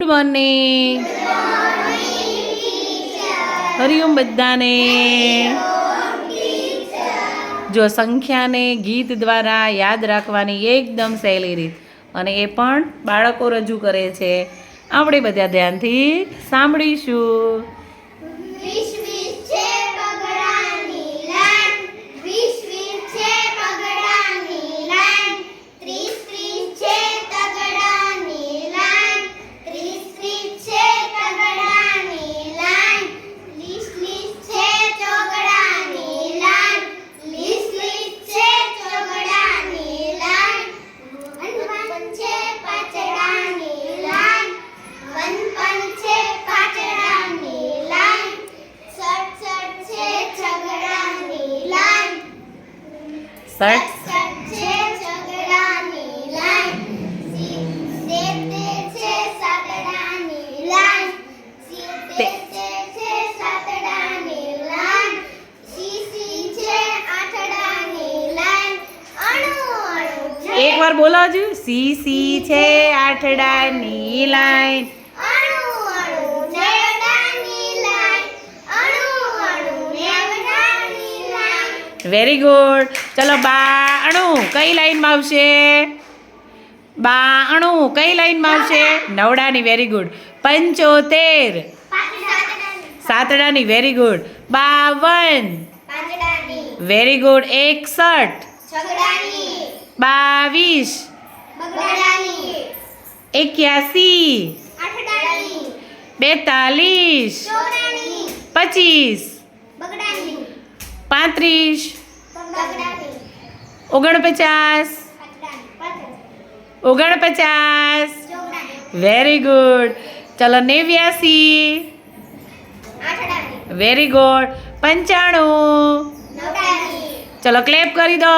Good morning Hariom બધાને. જો સંખ્યાને ગીત દ્વારા યાદ રાખવાની એકદમ સહેલી રીત. અને એ પણ બાળકો રજૂ કરે છે. આપણે બધા ધ્યાનથી સાંભળીશું વીસ વીસ છે પગડાની લાઈન વીસ વીસ છે પગડાની લાઈન ત્રીસ ત્રીસ છે તગડાની લાઈન ત્રીસ ત્રીસ છે તગડાની લાઈન લીસ લીસ છે ચોગડાની લાઈન લીસ લીસ છે ચોગડાની લાઈન વન વન છે પાછડાની લાઈન વન વન છે પાછડાની લાઈન સટ સટ છે છગડાની લાઈન સટ સટ છે છગડાની લાઈન સિત્તેર છે સાતડાની લાઈન સિત્તેર છે સાતડાની લાઈન સીસી છે આઠડાની લાઈન અણુ અણુ છે એકવાર બોલો હજુ સી સી છે આઠડાની લાઈન અણુ અણુ નેવડાની લાઈન અણુ અણુ નેવડાની લાઈન વેરી ગુડ ચલો, બાણું કઈ લાઈનમાં આવશે? બાણું કઈ લાઈનમાં આવશે? નવડાની વેરી ગુડ પંચોતેર. સાતડાની વેરી ગુડ બાવન. વેરી ગુડ એકસઠ. બાવીસ. એક્યાસી. બેતાલીસ. પચીસ. પાંત્રીસ ઓગણપચાસ. ઓગણપચાસ. વેરી ગુડ ચલો નેવ્યાસી. વેરી ગુડ પંચાણું. ચલો ક્લેપ કરી દો.